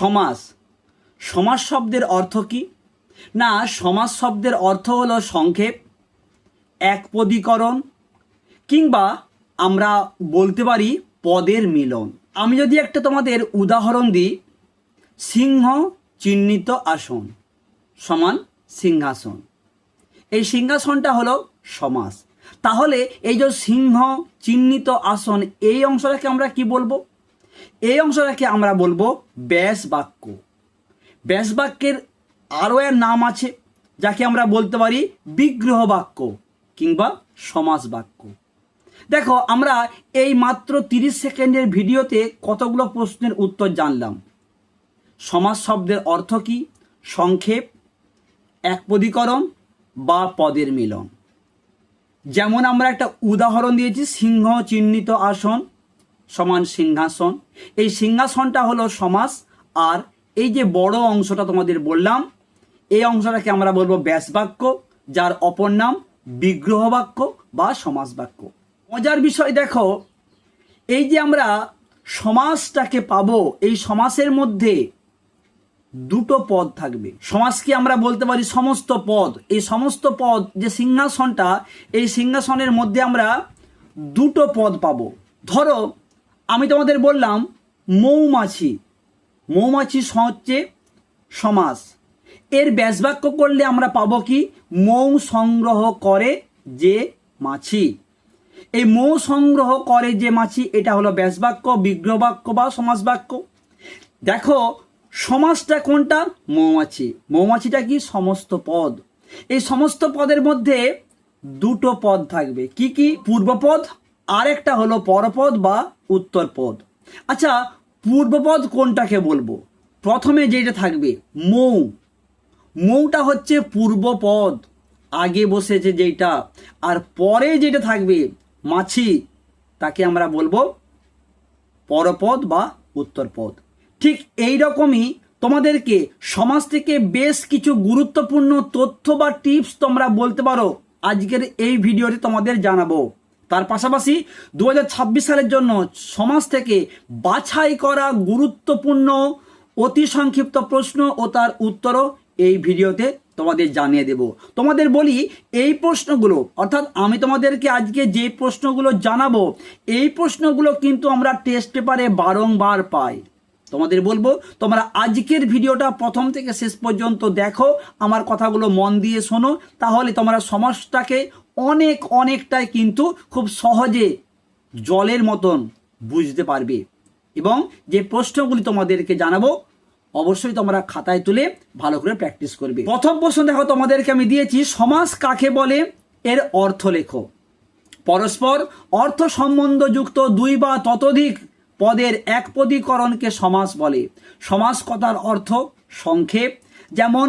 সমাস। সমাস শব্দের অর্থ কি? না, সমাস শব্দের অর্থ হলো সংক্ষেপ একপদীকরণ কিংবা আমরা বলতে পারি পদের মিলন। আমি যদি একটা তোমাদের উদাহরণ দিই, সিংহ চিহ্নিত আসন সমান সিংহাসন। এই সিংহাসনটা হলো সমাস। তাহলে এই যে সিংহ চিহ্নিত আসন, এই অংশটাকে আমরা কি বলব? এই অংশটাকে আমরা বলব ব্যাস বাক্য। ব্যাস বাক্যের আরও এর নাম আছে, যাকে আমরা বলতে পারি বিগ্রহ বাক্য কিংবা সমাজ বাক্য। দেখো, আমরা এই মাত্র তিরিশ সেকেন্ডের ভিডিওতে কতগুলো প্রশ্নের উত্তর জানলাম। সমাজ শব্দের অর্থ কি? সংক্ষেপ একপদীকরণ বা পদের মিলন। যেমন আমরা একটা উদাহরণ দিয়েছি, সিংহ চিহ্নিত আসন। সমান সিংহাসন। এই সিংহাসনটা হলো সমাস আর এই যে বড় অংশটা তোমাদের বললাম, এই অংশটাকে আমরা বলব ব্যাস বাক্য যার অপর নাম বিগ্রহ বাক্য বা সমাস বাক্য মজার বিষয় দেখো, এই যে আমরা সমাসটাকে পাবো, এই সমাসের মধ্যে দুটো পদ থাকবে। সমাজকে আমরা বলতে পারি সমস্ত পদ। এই সমস্ত পদ, যে সিংহাসনটা, এই সিংহাসনের মধ্যে আমরা দুটো পদ পাবো। ধরো আমি তোমাদের বললাম, মৌমাছি। মৌমাছি হচ্ছে সমাস। এর ব্যাসবাক্য করলে আমরা পাবো কি? মৌ সংগ্রহ করে যে মাছি। এই মৌ সংগ্রহ করে যে মাছি, এটা হলো ব্যাসবাক্য বিগ্রহ বাক্য বা সমাস বাক্য দেখো সমাজটা কোনটা? মৌমাছি। মৌমাছিটা কি? সমস্ত পদ। এই সমস্ত পদের মধ্যে দুটো পদ থাকবে। কি কি? পূর্বপদ আর একটা হলো পরপদ বা উত্তর পদ আচ্ছা পূর্বপদ কোনটাকে বলব? প্রথমে যেটা থাকবে, মৌ। মৌটা হচ্ছে পূর্বপদ। আগে বসেছে যেটা। আর পরে যেটা থাকবে, মাছি। তাকে আমরা বলব পরপদ বা উত্তরপদ। ঠিক এই রকমই তোমাদেরকে সমাজ থেকে বেশ কিছু গুরুত্বপূর্ণ তথ্য বা টিপস তোমরা বলতে পারো। আজকের এই ভিডিওতে তোমাদের জানাব। তার পাশাপাশি দু হাজার ছাব্বিশ সালের জন্য সমাজ থেকে বাছাই করা গুরুত্বপূর্ণ, অতি সংক্ষিপ্ত প্রশ্ন ও তার উত্তরও এই ভিডিওতে তোমাদের জানিয়ে দেব। তোমাদের বলি, এই প্রশ্নগুলো, অর্থাৎ আমি তোমাদেরকে আজকে যে প্রশ্নগুলো জানাব, এই প্রশ্নগুলো কিন্তু আমরা টেস্ট পেপারে বারংবার পাই। তোমাদের বলব, তোমরা আজকের ভিডিওটা প্রথম থেকে শেষ পর্যন্ত দেখো, আমার কথাগুলো মন দিয়ে শোনো, তাহলে তোমরা সমাজটাকে অনেক অনেকটাই কিন্তু খুব সহজে জলের মতন বুঝতে পারবে। এবং যে প্রশ্নগুলি তোমাদেরকে জানাব, অবশ্যই তোমরা খাতায় তুলে ভালো করে প্র্যাকটিস করবে। প্রথম প্রশ্ন দেখো, তোমাদেরকে আমি দিয়েছি, সমাজ কাকে বলে? এর অর্থ লেখো। পরস্পর অর্থ সম্বন্ধযুক্ত দুই বা ততোধিক পদের একপদীকরণকে সমাস বলে। সমাস কথার অর্থ সংক্ষেপ, যেমন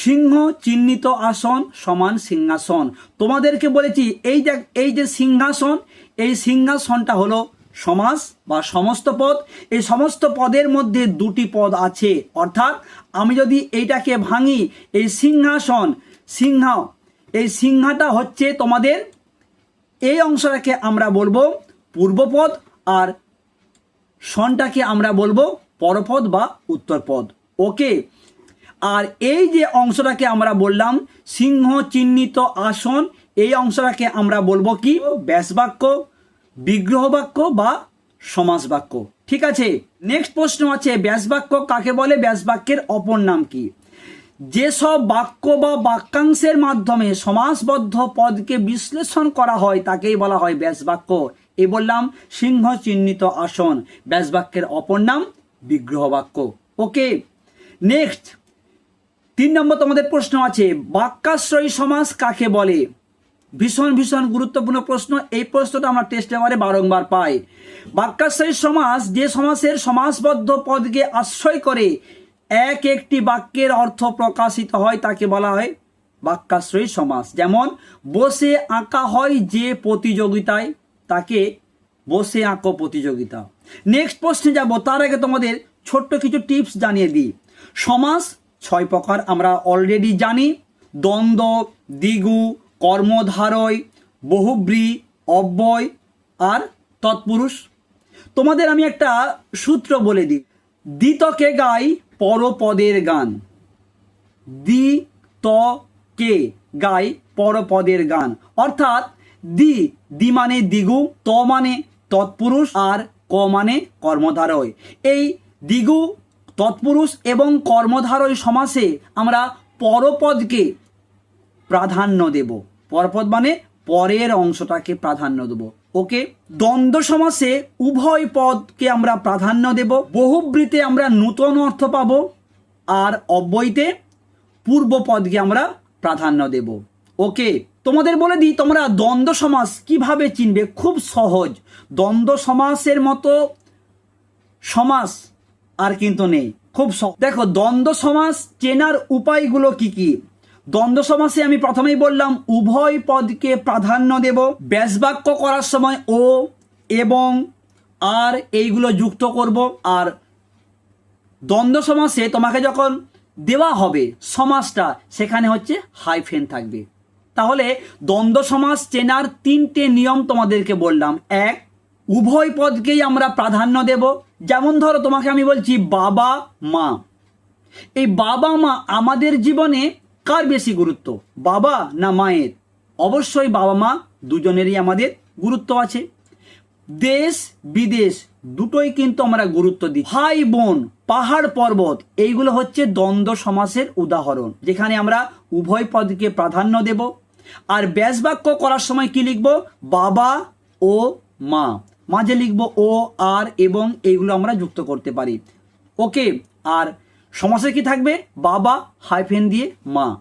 সিংহ চিহ্নিত আসন সমান সিংহাসন। তোমাদেরকে বলেছি, এই যে এই যে সিংহাসন, এই সিংহাসনটা হলো সমাস বা সমস্ত পদ। এই সমস্ত পদের মধ্যে দুটি পদ আছে। অর্থাৎ আমি যদি এইটাকে ভাঙি, এই সিংহাসন, সিংহ, এই সিংহাটা হচ্ছে তোমাদের, এই অংশটাকে আমরা বলব পূর্বপদ আর সনটাকে আমরা বলব পরপদ বা উত্তরপদ। ওকে? আর এই যে অংশটাকে আমরা বললাম, সিংহ চিহ্নিত আসন, এই অংশটাকে আমরা বলব কি? ব্যাসবাক্য বিগ্রহ বাক্য বা সমাস বাক্য। ঠিক আছে? নেক্সট প্রশ্ন আছে ব্যাসবাক্য কাকে বলে? ব্যাসবাক্যের অপর নাম কি? যেসব বাক্য বা বাক্যাংশের মাধ্যমে সমাসবদ্ধ পদকে বিশ্লেষণ করা হয়, তাকেই বলা হয় ব্যাসবাক্য এ বললাম, সিংহ চিহ্নিত আসন ব্যাসবাক্যের অপর নাম বিগ্রহ বাক্য। ওকে নেক্সট তিন নম্বর তোমাদের প্রশ্ন আছে, বাক্যাশ্রয়ী সমাস কাকে বলে? ভীষণ ভীষণ গুরুত্বপূর্ণ প্রশ্ন, এই প্রশ্নটা আমরা টেস্ট পেপারে বারংবার পাই। বাক্যাশ্রয়ী সমাস যে সমাসের সমাসবদ্ধ পদকে আশ্রয় করে, এক একটি বাক্যের অর্থ প্রকাশিত হয় তাকে বলা হয় বাক্যাশ্রয়ী সমাস যেমন, বসে আঁকা হয় যে প্রতিযোগিতায়, তাকে বসে আঁকো প্রতিযোগিতা। নেক্সট প্রশ্নে যাব, তার আগে তোমাদের ছোট্ট কিছু টিপস জানিয়ে দিই। সমাস ছয় প্রকার আমরা অলরেডি জানি। দ্বন্দ্ব দিগু কর্মধারয়, বহুব্রী, অব্যয় আর তৎপুরুষ। তোমাদের আমি একটা সূত্র বলে দিই। দ্বিতকে গাই পরপদের গান। দি ত কে গাই পরপদের গান। অর্থাৎ দি দি মানে দিগু ত মানে তৎপুরুষ আর ক মানে কর্মধারয়। এই দিগু তৎপুরুষ এবং কর্মধারয় সমাসে আমরা পরপদকে প্রাধান্য দেব। পরপদ মানে পরের অংশটাকে প্রাধান্য দেব। ওকে? দ্বন্দ্ব সমাসে উভয় পদকে আমরা প্রাধান্য দেব। বহুব্রীতে আমরা নূতন অর্থ পাব আর অব্যয়তে পূর্ব পদকে আমরা প্রাধান্য দেব। ওকে? তোমাদের বলে দিই, তোমরা দ্বন্দ্ব সমাস কীভাবে চিনবে? খুব সহজ। দ্বন্দ্ব সমাসের মতো সমাস আর কিন্তু নেই। খুব দেখো, দ্বন্দ্ব সমাস চেনার উপায়গুলো কি কি? দ্বন্দ্ব সমাসে আমি প্রথমেই বললাম, উভয় পদকে প্রাধান্য দেব। ব্যাসবাক্য করার সময় ও এবং আর এইগুলো যুক্ত করব। আর দ্বন্দ্ব সমাসে তোমাকে যখন দেওয়া হবে সমাসটা সেখানে হচ্ছে হাইফেন থাকবে। তাহলে দ্বন্দ্ব সমাস চেনার তিনটে নিয়ম তোমাদেরকে বললাম। এক উভয় পদকেই আমরা প্রাধান্য দেব। যেমন ধরো তোমাকে আমি বলছি বাবা, মা। এই বাবা, মা আমাদের জীবনে কার বেশি গুরুত্ব? বাবা না মায়ের? অবশ্যই বাবা, মা দুজনেরই আমাদের গুরুত্ব আছে। দেশ, বিদেশ দুটোই কিন্তু আমরা গুরুত্ব দিই। ভাই, বোন, পাহাড়, পর্বত, এইগুলো হচ্ছে দ্বন্দ্ব সমাসের উদাহরণ, যেখানে আমরা উভয় পদকে প্রাধান্য দেব। আর ব্যাস বাক্য করার সময় কি লিখব? বাবা ও মা। মাঝে লিখব ও, আর এবং এইগুলো আমরা যুক্ত করতে পারি। ওকে, আর সমাসে কি থাকবে? বাবা হাইফেন দিয়ে মা।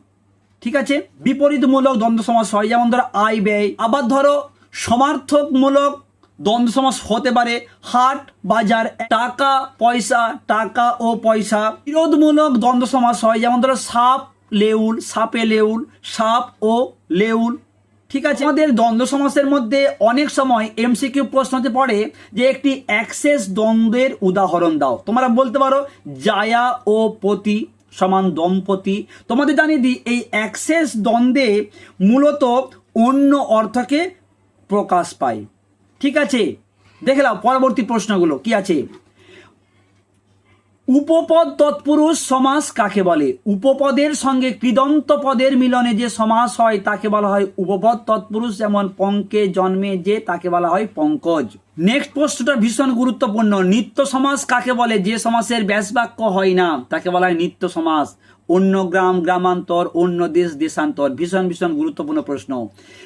ঠিক আছে? বিপরীতমূলক দ্বন্দ্ব সমাস হয়। যেমন ধরো আয়, ব্যয়। আবার ধরো সমার্থকমূলক দ্বন্দ্ব সমাস হতে পারে। হাট, বাজার, টাকা, পয়সা, টাকা ও পয়সা। বিরোধমূলক দ্বন্দ্ব সমাস হয়। যেমন ধরো সাপ, লেউল, সাপে লেউল, সাপ ও লেউল। ঠিক আছে? আমাদের দ্বন্দ্ব সমাসের মধ্যে অনেক সময় এমসিকিউ প্রশ্নতে পড়ে যে একটি অ্যাক্সেস দ্বন্দ্বের উদাহরণ দাও। তোমরা বলতে পারো, জায়া ও পতি সমান দম্পতি। তোমাদের জানিয়ে দিই, এই অ্যাক্সেস দ্বন্দ্বে মূলত অন্য অর্থকে প্রকাশ পায়। ঠিক আছে? দেখে পরবর্তী প্রশ্নগুলো কি আছে? উপপদ তৎপুরুষ সমাস কাকে বলে? উপপদের সঙ্গে কৃদন্ত পদের মিলনে যে সমাস হয়, তাকে বলা হয় উপপদ তৎপুরুষ, যেমন পঙ্কে জন্মে যে, তাকে বলা হয় পঙ্কজ। নেক্সট প্রশ্নটা ভীষণ গুরুত্বপূর্ণ। নিত্য সমাস কাকে বলে? যে সমাসের ব্যাস বাক্য হয় না, তাকে বলা হয় নিত্য সমাস। অন্য গ্রাম, গ্রামান্তর, অন্য দেশ, দেশান্তর। ভীষণ ভীষণ গুরুত্বপূর্ণ প্রশ্ন।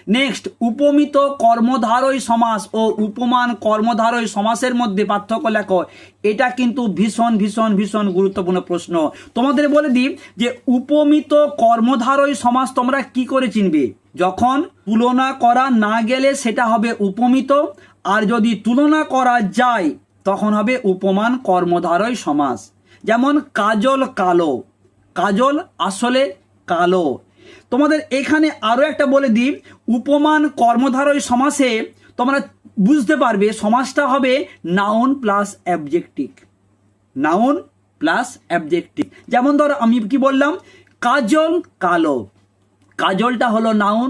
নেক্সট উপমিত কর্মধারয় সমাস ও উপমান কর্মধারয় সমাসের মধ্যে পার্থক্য লেখো। এটা কিন্তু ভীষণ ভীষণ ভীষণ গুরুত্বপূর্ণ প্রশ্ন। তোমাদের বলে দিই যে উপমিত কর্মধারয় সমাস তোমরা কি করে চিনবে? যখন তুলনা করা না গেলে সেটা হবে উপমিত, আর যদি তুলনা করা যায়, তখন হবে উপমান কর্মধারয় সমাস। যেমন কাজল কালো। কাজল, আসলে কালো। তোমাদের এখানে আরও একটা বলে দিই, উপমান কর্মধারয় সমাসে তোমরা বুঝতে পারবে সমাসটা হবে noun plus adjective noun plus adjective যেমন ধরো আমি কি বললাম, কাজল কালো। কাজলটা হলো নাউন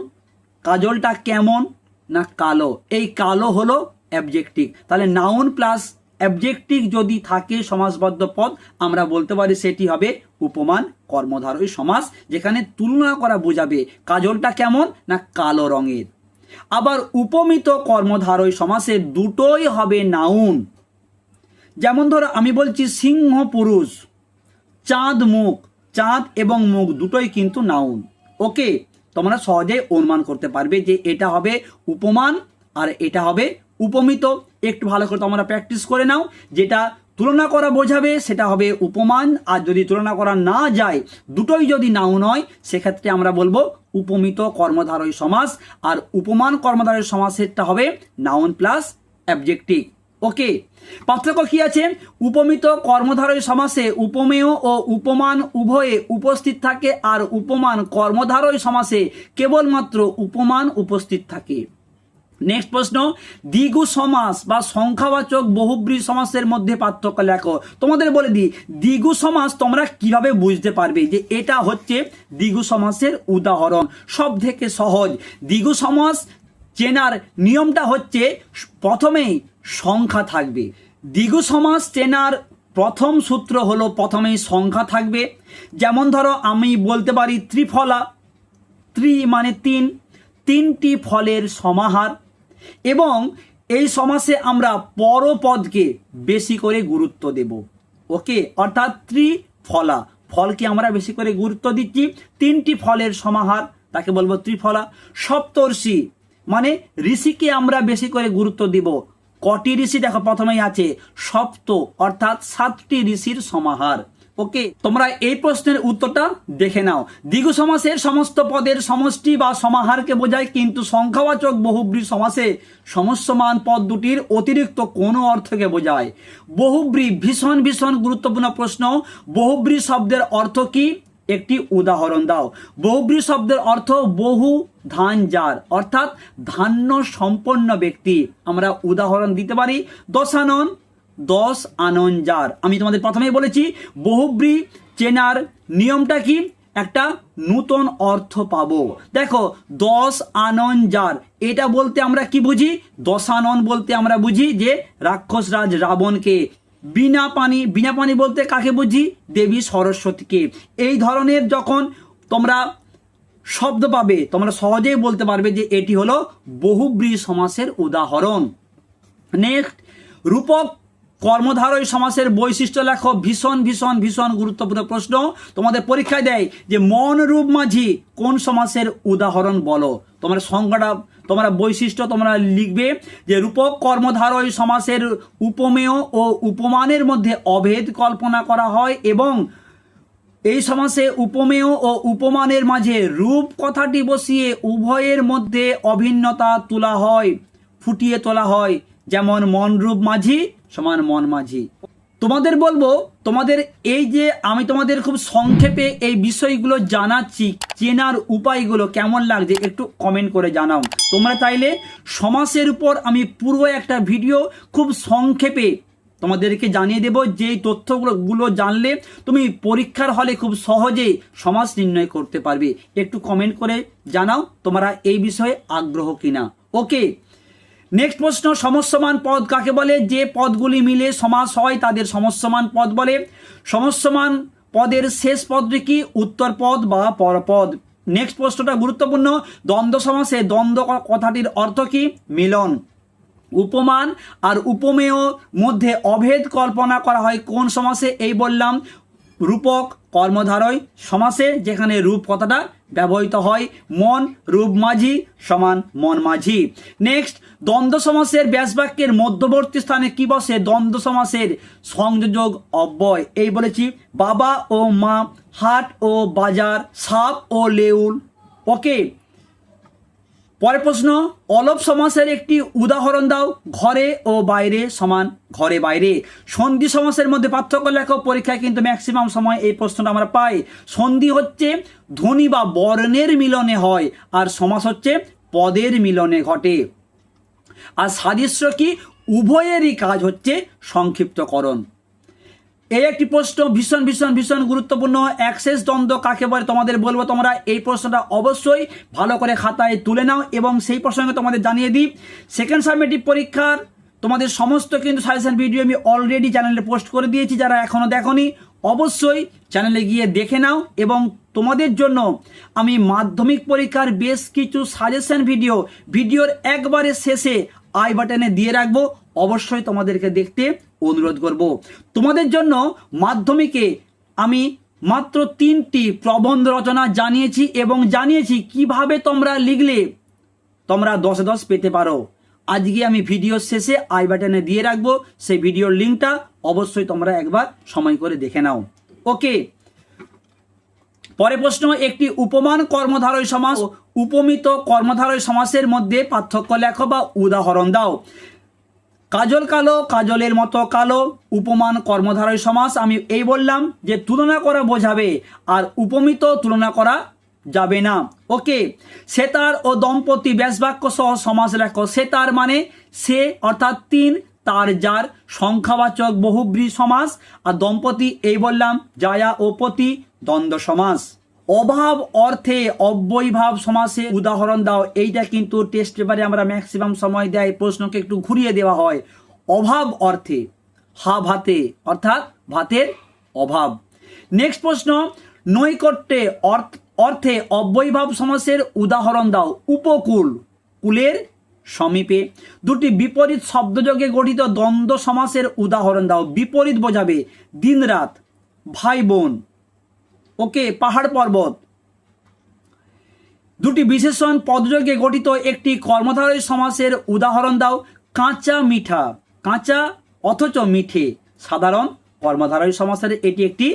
কাজলটা কেমন না কালো? এই কালো হলো অ্যাবজেক্টিভ তাহলে নাউন প্লাস অ্যাবজেক্টিভ যদি থাকে সমাসবদ্ধ পদ, আমরা বলতে পারি সেটি হবে উপমান কর্মধারয় সমাস, যেখানে তুলনা করা বোঝাবে কাজলটা কেমন না কালো রঙের। আবার উপমিত কর্মধারয় সমাসে দুটোই হবে নাউন। যেমন ধরো, আমি বলছি সিংহ পুরুষ, চাঁদ মুখ, চাঁদ এবং মুখ দুটোই কিন্তু নাউন। ওকে, তোমরা সহজে অনুমান করতে পারবে যে এটা হবে উপমান আর এটা হবে উপমিত। একটু ভালো করে তোমরা প্র্যাকটিস করে নাও। যেটা তুলনা করা বোঝাবে, সেটা হবে উপমান। আর যদি তুলনা করা না যায়, দুটোই যদি নাউন হয় সেক্ষেত্রে আমরা বলব উপমিত কর্মধারয় সমাস। আর উপমান কর্মধারয় সমাসেরটা হবে নাউন প্লাস অ্যাবজেক্টিভ ওকে পার্থক্য কি আছে? উপমিত কর্মধারয় সমাসে উপমেয় ও উপমান উভয়ে উপস্থিত থাকে, আর উপমান কর্মধারয় সমাসে কেবলমাত্র উপমান উপস্থিত থাকে। নেক্সট প্রশ্ন, দ্বিগু সমাস বা সংখ্যাবাচক বহুব্রী সমাসের মধ্যে পার্থক্য লেখো। তোমাদের বলে দিই, দ্বিগু সমাস তোমরা কীভাবে বুঝতে পারবে যে এটা হচ্ছে দ্বিগু সমাসের উদাহরণ? সব থেকে সহজ, দ্বিগু সমাস চেনার নিয়মটা হচ্ছে প্রথমেই সংখ্যা থাকবে। দ্বিগু সমাস চেনার প্রথম সূত্র হলো প্রথমেই সংখ্যা থাকবে। যেমন ধরো, আমি বলতে পারি ত্রিফলা, ত্রি মানে তিন, তিনটি ফলের সমাহার। এবং এই সমাসে আমরা পরপদকে বেশি করে গুরুত্ব দেব। ওকে? অর্থাৎ ত্রিফলা। ফলকে আমরা বেশি করে গুরুত্ব দিচ্ছি। তিনটি ফলের সমাহার, তাকে বলব ত্রিফলা। সপ্তর্ষি মানে ঋষিকে আমরা বেশি করে গুরুত্ব দিব। কটি ঋষি? দেখো, প্রথমেই আছে সপ্ত, অর্থাৎ সাতটি ঋষির সমাহার। ওকে তোমরা এই প্রশ্নের উত্তরটা দেখে নাও। দ্বিগু সমাসের সমস্ত পদের সমষ্টি বা সমাহারকে বোঝায়, কিন্তু সংখ্যাবাচক বহুব্রী সমাসে সমস্যমান পদ দুটির অতিরিক্ত কোনো অর্থকে বোঝায়। বহুব্রী ভীষণ ভীষণ গুরুত্বপূর্ণ প্রশ্ন। বহুব্রী শব্দের অর্থ কি? একটি উদাহরণ দাও। বহুব্রী শব্দের অর্থ বহু, ধান যার অর্থাৎ ধান্য, সম্পন্ন ব্যক্তি। আমরা উদাহরণ দিতে পারি। দশানন দশ আনন যার আমি তোমাদের প্রথমেই বলেছি, বহুব্রী চেনার নিয়মটা কি? একটা নূতন অর্থ পাবো। দেখো, দশ আনন যার এটা বলতে আমরা কি বুঝি? দশানন বলতে আমরা বুঝি যে রাক্ষসরাজ রাবণকে। বিনা পানি বিনা পানি বলতে কাকে বুঝি? দেবী সরস্বতীকে। এই ধরনের যখন তোমরা শব্দ পাবে, তোমরা সহজেই বলতে পারবে যে এটি হলো বহুব্রী সমাসের উদাহরণ। নেক্সট রূপক কর্মধারয় সমাসের বৈশিষ্ট্য লেখো, ভীষণ ভীষণ ভীষণ গুরুত্বপূর্ণ প্রশ্ন। তোমাদের পরীক্ষায় দেয় যে মন রূপ মাঝি কোন সমাসের উদাহরণ বলো? তোমরা সংজ্ঞাটা, তোমরা বৈশিষ্ট্য তোমরা লিখবে যে রূপক কর্মধারয় সমাসের উপমেয় ও উপমানের মধ্যে অভেদ কল্পনা করা হয় এবং এই সমাসে উপমেয় ও উপমানের মাঝে রূপ কথাটি বসিয়ে উভয়ের মধ্যে অভিন্নতা তোলা হয়, ফুটিয়ে তোলা হয়। যেমন মন রূপ মাঝি সমান মন মাঝি। তোমাদের বলব, তোমাদের এই যে আমি তোমাদের খুব সংক্ষেপে এই বিষয়গুলো জানাচ্ছি, চেনার উপায়গুলো কেমন লাগছে একটু কমেন্ট করে জানাও। তোমরা চাইলে সমাসের উপর আমি পুরো একটা ভিডিও খুব সংক্ষেপে তোমাদেরকে জানিয়ে দেব যে তথ্যগুলো জানলে তুমি পরীক্ষার হলে খুব সহজেই সমাজ নির্ণয় করতে পারবে। একটু কমেন্ট করে জানাও, তোমরা এই বিষয়ে আগ্রহ কিনা। ওকে নেক্সট প্রশ্ন সমস্যমান পদ কাকে বলে? যে পদগুলি মিলে সমাস হয় তাদের সমস্যমান পদ বলে। সমস্যমান পদের শেষ পদটি কি? উত্তর পদ বা পরপদ নেক্সট প্রশ্নটা গুরুত্বপূর্ণ। দ্বন্দ্ব সমাসে দ্বন্দ্ব কথাটির অর্থ কি? মিলন। উপমান আর উপমেয় মধ্যে অভেদ কল্পনা করা হয়। কোন সমাসে? এই বললাম, রূপক কর্মধারয় সমাসে যেখানে রূপ কথাটা ব্যবহৃত হয়, মন, রূপ মাঝি সমান মন মাঝি। নেক্সট দ্বন্দ্ব সমাসের ব্যাসবাক্যের মধ্যবর্তী স্থানে কি বসে? দ্বন্দ্ব সমাসের সংযোজক অব্যয়। এই বলেছি, বাবা ও মা, হাট ও বাজার, সাপ ও লেউল ওকে পরের প্রশ্ন, অলপ সমাসের একটি উদাহরণ দাও, ঘরে ও বাইরে সমান, ঘরে বাইরে। সন্ধি সমাসের মধ্যে পার্থক্য লেখক পরীক্ষায় কিন্তু ম্যাক্সিমাম সময় এই প্রশ্নটা আমরা পাই। সন্ধি হচ্ছে ধ্বনি বা বর্ণের মিলনে হয়, আর সমাস হচ্ছে পদের মিলনে ঘটে। আর সাদৃশ্য কি? উভয়েরই কাজ হচ্ছে সংক্ষিপ্তকরণ। এই একটি প্রশ্ন ভীষণ ভীষণ ভীষণ গুরুত্বপূর্ণ। অ্যাক্সেস দ্বন্দ্ব কাকে বলে তোমাদের বলব তোমরা? এই প্রশ্নটা অবশ্যই ভালো করে খাতায় তুলে নাও এবং সেই প্রসঙ্গে তোমাদের জানিয়ে দিই। সেকেন্ড সাবমেটিভ পরীক্ষার তোমাদের সমস্ত কিন্তু সাজেশন ভিডিও আমি অলরেডি চ্যানেলে পোস্ট করে দিয়েছি, যারা এখনও দেখনি, অবশ্যই চ্যানেলে গিয়ে দেখে নাও এবং তোমাদের জন্য আমি মাধ্যমিক পরীক্ষার বেশ কিছু সাজেশন ভিডিও ভিডিওর একবারে শেষে আই বাটনে দিয়ে রাখব। অবশ্যই তোমাদেরকে দেখতে অনুরোধ করব। তোমাদের জন্য মাধ্যমিকে আমি মাত্র তিনটি প্রবন্ধ রচনা জানিয়েছি এবং জানিয়েছি কীভাবে তোমরা লিখলে তোমরা দশে দশ পেতে পারো। আজকে আমি ভিডিও শেষে আই বাটনে দিয়ে রাখব। সেই ভিডিওর লিঙ্কটা অবশ্যই তোমরা একবার সময় করে দেখে নাও। ওকে। পরে প্রশ্ন, একটি উপমান কর্মধারয় সমাস উপমিত কর্মধারয় সমাসের মধ্যে পার্থক্য লেখো বা উদাহরণ দাও। কাজল কালো, কাজলের মতো কালো, উপমান কর্মধারয় সমাস, আমি এই বললাম যে তুলনা করা বোঝাবে, আর উপমিত তুলনা করা যাবে না। ওকে, সেতার ও দম্পতি ব্যাসবাক্য সহ সমাস লেখো। সেতার মানে সে, অর্থাৎ তিন, তার যার সংখ্যাবাচক বহুব্রী সমাস, আর দম্পতি এই বললাম, জায়া ও পতি দ্বন্দ্ব সমাস। অভাব অর্থে অব্যয়ভাব সমাসে উদাহরণ দাও। এইটা কিন্তু টেস্ট পেপারে আমরা ম্যাক্সিমাম সময় দেয়, প্রশ্নকে একটু ঘুরিয়ে দেওয়া হয়। অভাব অর্থে, হা ভাতে, অর্থাৎ ভাতের অভাব। নেক্সট প্রশ্ন, নৈকট্যে অর্থ অব্যয়ভাব সমাসের উদাহরণ দাও। উপকূল, কুলের সমীপে। দুটি বিপরীত শব্দযোগে গঠিত দ্বন্দ্ব সমাসের উদাহরণ দাও। বিপরীত বোঝাবে, দিনরাত, ভাই বোন। ওকে পাহাড় পর্বত। দুটি বিশেষণ পদযোগে গঠিত একটি কর্মধারয় সমাসের উদাহরণ দাও, কাঁচা মিঠা। কাঁচা অথচ মিঠে। সাধারণ কর্মধারয় সমাসের এটি একটি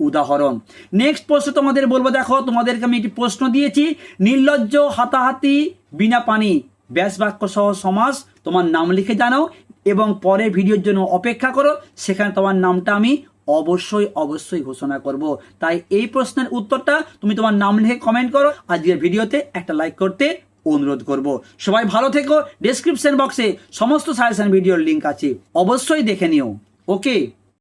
উদাহরণ। নেক্সট প্রশ্ন তোমাদের বলব, দেখো, তোমাদেরকে আমি একটি প্রশ্ন দিয়েছি। নির্লজ্জ হাতাহাতি বিনা পানি ব্যাস বাক্য সহ সমাস তোমার নাম লিখে জানাও এবং পরে ভিডিওর জন্য অপেক্ষা করো। সেখানে তোমার নামটা আমি অবশ্যই অবশ্যই ঘোষণা করব। তাই এই প্রশ্নের উত্তরটা তুমি তোমার নাম লিখে কমেন্ট করো। আজকের ভিডিওতে একটা লাইক করতে অনুরোধ করব। সবাই ভালো থেকো। ডেসক্রিপশন বক্সে সমস্ত সাজেশন ভিডিওর লিঙ্ক আছে। অবশ্যই দেখে নিও। ওকে